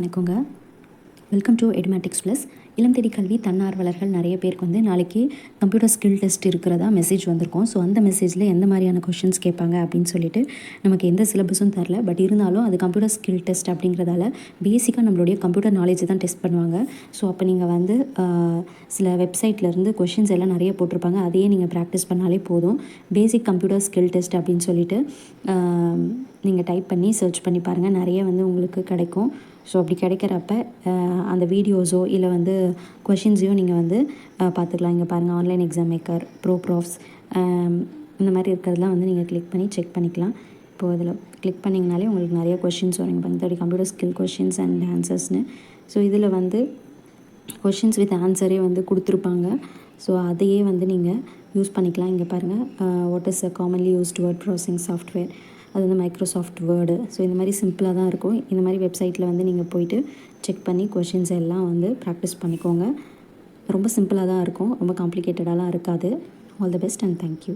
வணக்கங்க. Welcome to Edumatics plus இளம் தேடி கல்வி தன்னார்வலர்கள் நிறைய பேருக்கு வந்து நாளைக்கு கம்ப்யூட்டர் ஸ்கில் டெஸ்ட் இருக்கிறதா மெசேஜ் வந்திருக்கும். ஸோ அந்த மெசேஜில் எந்த மாதிரியான கொஷின்ஸ் கேட்பாங்க அப்படின்னு சொல்லிட்டு நமக்கு எந்த சிலபஸும் தரல. பட் இருந்தாலும் அது கம்ப்யூட்டர் ஸ்கில் டெஸ்ட் அப்படிங்கிறதால பேசிக்காக நம்மளுடைய கம்ப்யூட்டர் நாலேஜ் தான் டெஸ்ட் பண்ணுவாங்க. ஸோ அப்போ நீங்கள் வந்து சில வெப்சைட்லேருந்து கொஷின்ஸ் எல்லாம் நிறைய போட்டிருப்பாங்க. அதையே நீங்கள் ப்ராக்டிஸ் பண்ணாலே போதும். பேசிக் கம்ப்யூட்டர் ஸ்கில் டெஸ்ட் அப்படின்னு சொல்லிட்டு நீங்கள் டைப் பண்ணி சர்ச் பண்ணி பாருங்கள் நிறைய வந்து உங்களுக்கு கிடைக்கும். ஸோ அப்படி கிடைக்கிறப்ப அந்த வீடியோஸோ இல்லை வந்து கொஷின்ஸையும் நீங்கள் வந்து பார்த்துக்கலாம் இங்கே பாருங்கள் online exam maker ProProfs இந்த மாதிரி இருக்கிறதெல்லாம் வந்து நீங்கள் கிளிக் பண்ணி செக் பண்ணிக்கலாம். இப்போது இதில் கிளிக் பண்ணிங்கனாலே உங்களுக்கு நிறைய கொஷின்ஸ் வரும். பாருங்க thirty computer skill questions and ஆன்சர்ஸ்னு so இதில் வந்து கொஷின்ஸ் வித் ஆன்சரே வந்து கொடுத்துருப்பாங்க. ஸோ அதையே வந்து நீங்கள் யூஸ் பண்ணிக்கலாம். இங்கே பாருங்கள் what is a commonly used word processing software அது வந்து மைக்ரோசாஃப்ட் வேர்டு ஸோ இந்த மாதிரி சிம்பிளாக தான் இருக்கும். இந்த மாதிரி வெப்சைட்டில் வந்து நீங்கள் போயிட்டு செக் பண்ணி கொஷின்ஸ் எல்லாம் வந்து ப்ராக்டிஸ் பண்ணிக்கோங்க. ரொம்ப சிம்பிளாக தான் இருக்கும். ரொம்ப காம்ப்ளிகேட்டடாலாம் இருக்காது. All the best and thank you